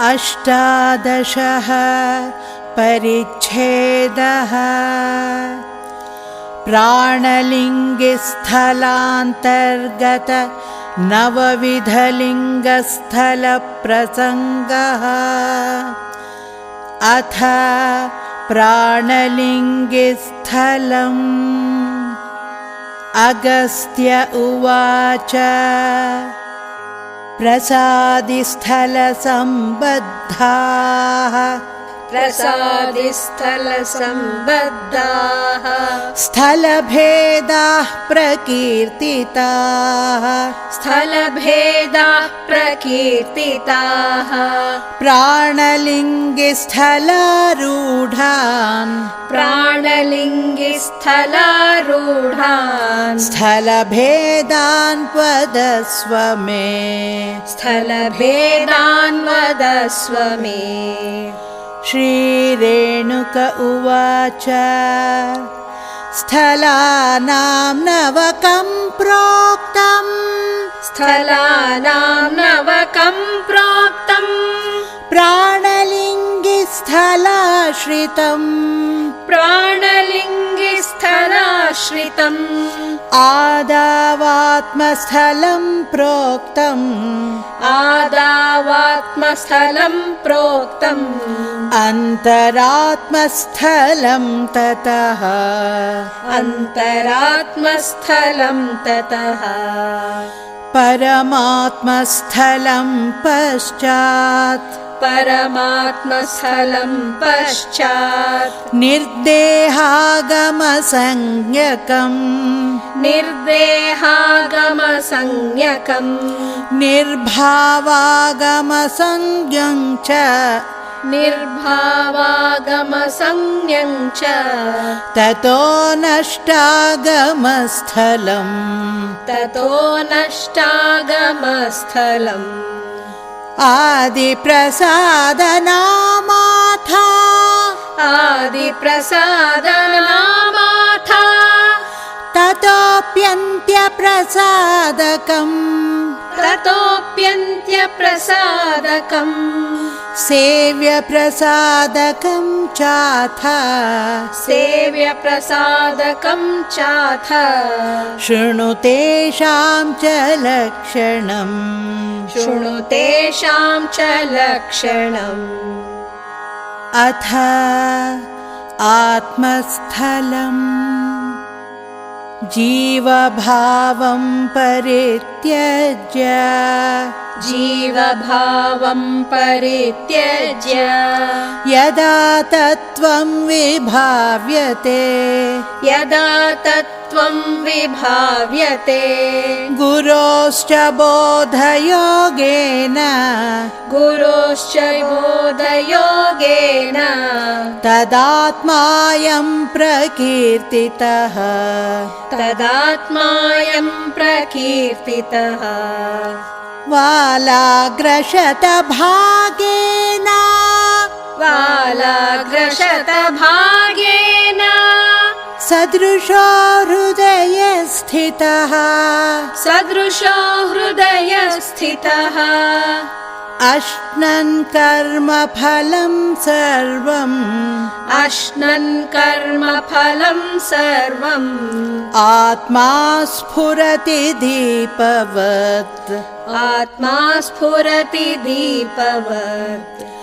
अष्टादशः परिच्छेदः। प्राणलिङ्गिस्थलान्तर्गत नवविधलिङ्गस्थलप्रसङ्गः। अथ प्राणलिङ्गिस्थलम्। अगस्त्य उवाच प्रसादिस्थलसम्बद्धाः प्रसादिस्थलसम्बद्धाः। स्थलभेदाः प्रकीर्तिताः। स्थलभेदाः प्रकीर्तिताः। प्राणलिङ्गिस्थलारूढान्। प्राणलिङ्गिस्थलारूढान्। स्थलभेदान् वदस्व मे। स्थलभेदान् वदस्व मे श्रीरेणुक उवाच। स्थलानां नवकं प्रोक्तम्। स्थलानां नवकं प्रोक्तम् प्राणलिङ्गिस्थलाश्रितम् प्राणलिङ्गिस्थलाश्रितम्। आदावात्मस्थलं प्रोक्तम्। आदावात्मस्थलं प्रोक्तम्। अन्तरात्मस्थलं ततः। अन्तरात्मस्थलं ततः। परमात्मस्थलं पश्चात् परमात्मस्थलं पश्चात्। निर्देहागमसंज्ञकम्। निर्देहागमसंज्ञकम्। निर्भावागमसंज्ञं च। निर्भावागमसंज्ञं च। ततो नष्टागमस्थलम्। ततो नष्टागमस्थलम् आदिप्रसादनामाथा। आदिप्रसादनामाथा। ततोऽप्यन्त्यप्रसादकम् ततोऽप्यन्त्यप्रसादकम् सेव्यप्रसादकं चाथ। सेव्यप्रसादकं चाथ। शृणु तेषां च लक्षणम्। शृणु तेषां च लक्षणम्। अथ आत्मस्थलम् जीवभावं परित्यज्य। जीवभावं परित्यज्य। यदा तत्त्वं विभाव्यते। यदा तत्त्वं विभाव्यते गुरोश्च बोधयोगेन। गुरोश्च बोधयोगेन। तदात्मायं प्रकीर्तितः। तदात्मायं प्रकीर्तितः। वालाग्रशतभागेन। वालाग्रशतभागेन। सदृशो हृदयस्थितः सदृशो हृदयस्थितः। अश्नन् कर्मफलं सर्वम्। अश्नन् कर्मफलं सर्वम्। आत्मा स्फुरति दीपवत्। आत्मा स्फुरति दीपवत्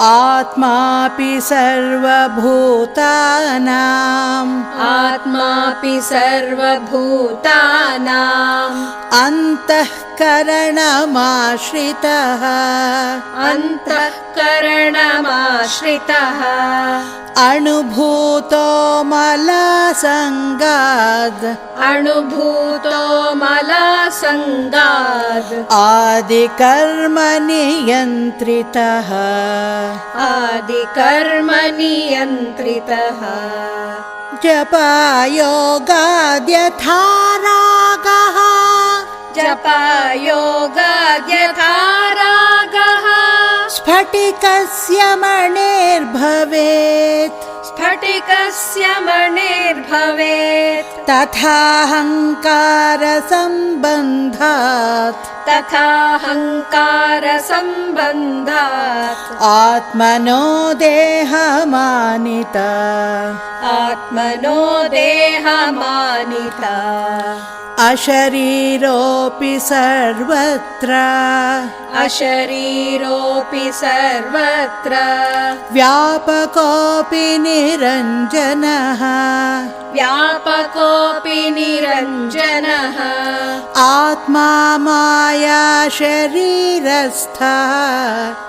आत्मापि सर्वभूतानाम् आत्मापि सर्वभूतानाम् अन्तःकरणमाश्रितः अन्तःकरणमाश्रितः अनुभूतो मला संगाद. अनुभूतो मला संगाद. आदिकर्मनियन्त्रितः आदिकर्मनियन्त्रितः जपायोगाद्यथा रागः जपायोगाद्यथा रागः स्फटिकस्य मणिर्भवेत्। स्फटिकस्य मणिर्भवेत्। तथाहङ्कारसम्बन्धात्। तथाहङ्कारसम्बन्धात्। आत्मनो देहमानिता। आत्मनो देहमानिता अशरीरोऽपि सर्वत्र। अशरीरोऽपि सर्वत्र। व्यापकोऽपि निरञ्जनः। व्यापकोऽपि निरञ्जनः। आत्मा माया शरीरस्थः।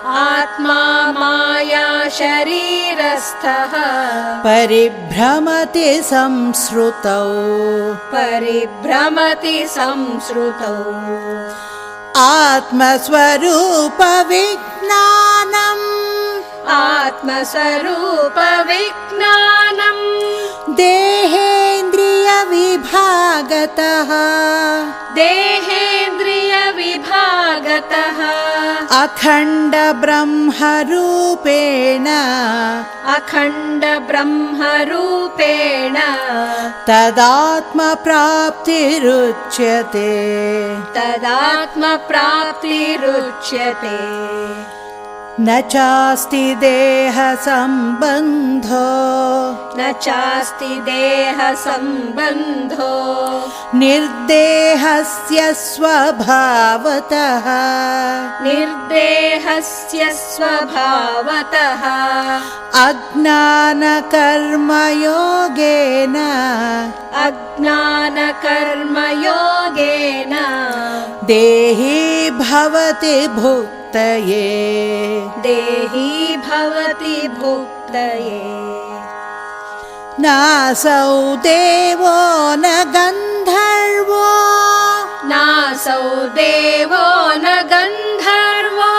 आत्मा माया शरीरस्थः। परिभ्रमति संसृतौ परिभ्रमति संसृतौ आत्मस्वरूपविज्ञानम्। आत्मस्वरूपविज्ञानम्। देहेन्द्रियविभागतः देहेन्द्रियविभागतः अखण्डब्रह्मरूपेण। अखण्डब्रह्मरूपेण। तदात्मप्राप्तिरुच्यते। तदात्मप्राप्तिरुच्यते। न चास्ति देहसम्बन्धो। न चास्ति देहसम्बन्धो निर्देहस्य स्वभावतः। निर्देहस्य स्वभावतः। अज्ञानकर्मयोगेन। अज्ञानकर्मयोगेन। देही भवति भुक्तये। देही भवति भुक्तये नासौ देवो न गन्धर्वो। नासौ देवो न गन्धर्वो।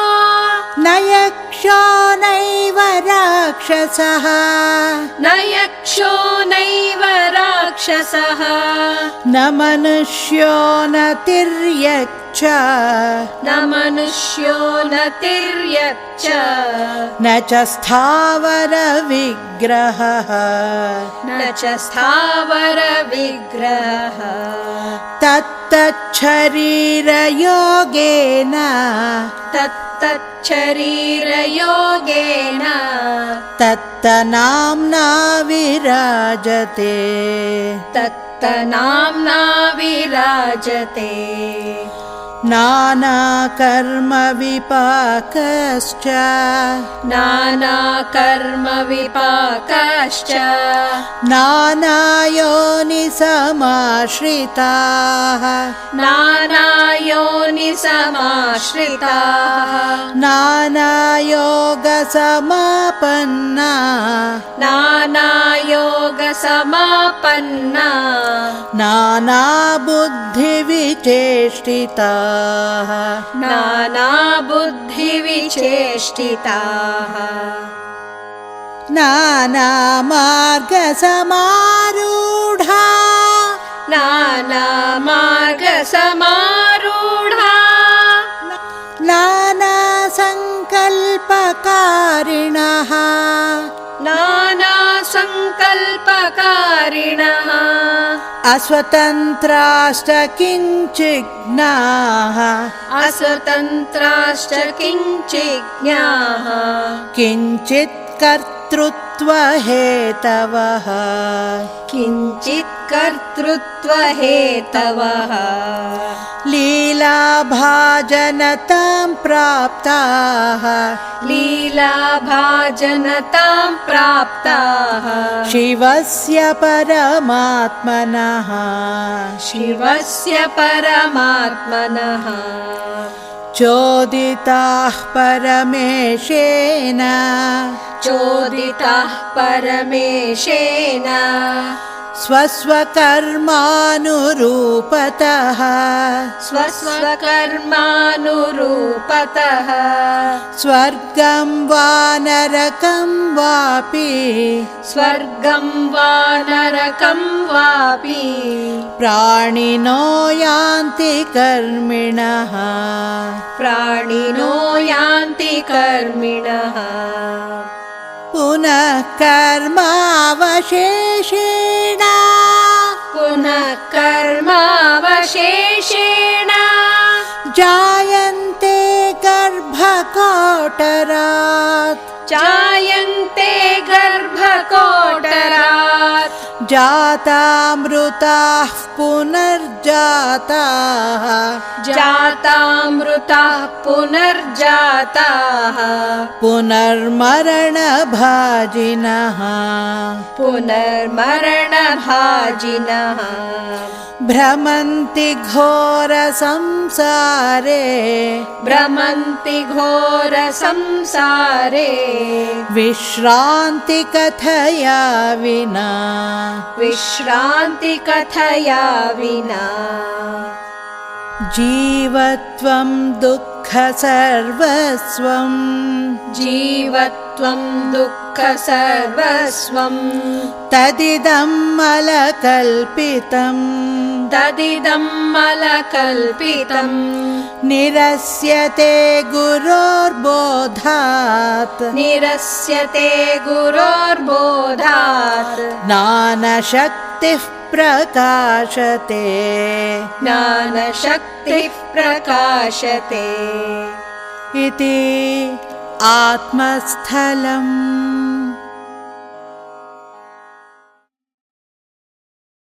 न यक्षो नैव राक्षसः। न यक्षो नैव राक्षसः। न मनुष्यो न तिर्यक्ष न मनुष्यो न तिर्यक् न च स्थावरविग्रहः न च स्थावरविग्रहः तत्तच्छरीरयोगेन। तत्तच्छरीरयोगेन। तत्तनाम्ना विराजते। तत्तनाम्ना विराजते नानाकर्मविपाकश्च। नानाकर्मविपाकश्च। नानायोनिसमाश्रिताः। नानायोनिसमाश्रिताः। नानायोगसमापन्ना। नानायोगसमापन्ना। नानाबुद्धिविचेष्टिताः नानाबुद्धिविचेष्टिताः। नानामार्गसमारूढा। नानामार्गसमारूढा। नानासङ्कल्पकारिणः। नानासङ्कल्पकारिणः अस्वतन्त्राश्च किञ्चिज्ञाः असतन्त्राश्च किञ्चिज्ञाः किञ्चित् कर्तृत्वहेतवः। किञ्चित् कर्तृत्वहेतवः। लीलाभाजनतां प्राप्ताः। लीलाभाजनतां प्राप्ताः। शिवस्य परमात्मनः। शिवस्य परमात्मनः चोदिताः परमेशेन। चोदिताः परमेशेन स्वस्वकर्मानुरूपतः। स्वस्वकर्मानुरूपतः। स्वर्गं वा नरकं वापि। स्वर्गं वा नरकं वापि। प्राणिनो यान्ति कर्मिणः। प्राणिनो यान्ति कर्मिणः पुनः कर्मावशेषेण पुनः कर्मावशेषेण जायन्ते गर्भकोटरात्। जायन्ते गर्भकोटरात् जातामृताः पुनर्जाताः। जातामृताः पुनर्जाताः। पुनर्मरणभाजिनः। पुनर्मरणभाजिनः। भ्रमन्ति घोरसंसारे भ्रमन्ति घोरसंसारे विश्रान्तिकथया विना विश्रान्तिकथया विना। जीवत्वं दुःखसर्वस्वम् जीवत्वं दुःखसर्वस्वम् तदिदम् अलकल्पितम् तदिदम् अलकल्पितम् निरस्यते गुरोर्बोधात्। निरस्यते गुरोर्बोधात्। ज्ञानशक्तिः प्रकाशते। ज्ञानशक्तिः प्रकाशते। इति आत्मस्थलम्